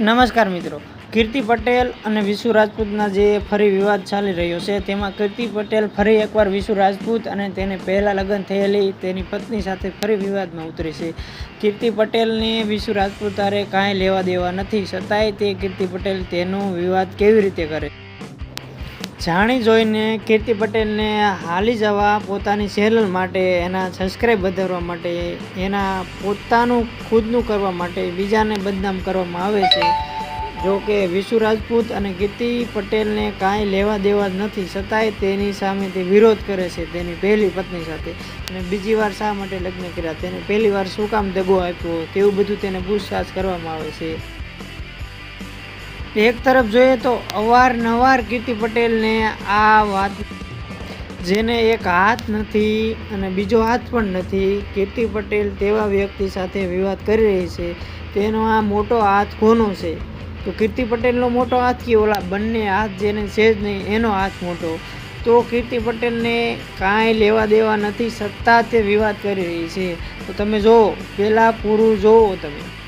નમસ્કાર મિત્રો. કીર્તિ પટેલ અને વિશુ રાજપૂતના જે ફરી વિવાદ ચાલી રહ્યો છે, તેમાં કીર્તિ પટેલ ફરી એકવાર વિશુ રાજપૂત અને તેને પહેલાં લગ્ન થયેલી તેની પત્ની સાથે ફરી વિવાદમાં ઉતરી છે. કીર્તિ પટેલને વિશુ રાજપૂત હારે કાંઈ લેવા દેવા નથી, છતાંય તે કીર્તિ પટેલ તેનો વિવાદ કેવી રીતે કરે? જાણી જોઈને કીર્તિ પટેલને હાલી જવા પોતાની ચેનલ માટે, એના સબસ્ક્રાઈબ વધારવા માટે, એના પોતાનું ખુદનું કરવા માટે બીજાને બદનામ કરવામાં આવે છે. જો કે વિશુ રાજપૂત અને કીર્તિ પટેલને કાંઈ લેવા દેવા જ નથી છતાંય તેની સામે તે વિરોધ કરે છે તેની પહેલી પત્ની સાથે. અને બીજી વાર શા માટે લગ્ન કર્યા? તેને પહેલી વાર શું કામ દગો આપ્યો? તેવું બધું તેને પૂછતાછ કરવામાં આવે છે. એક તરફ જોઈએ તો અવારનવાર કીર્તિ પટેલને આ વાત જેને એક હાથ નથી અને બીજો હાથ પણ નથી, કીર્તિ પટેલ તેવા વ્યક્તિ સાથે વિવાદ કરી રહી છે. તેનો આ મોટો હાથ કોનો છે? તો કીર્તિ પટેલનો મોટો હાથ કે ઓલા બંને હાથ જેને છે જ નહીં, એનો હાથ મોટો? તો કીર્તિ પટેલને કાંઈ લેવા દેવા નથી, સત્તા તે વિવાદ કરી રહી છે. તો તમે જુઓ પહેલાં પૂરું જુઓ તમે.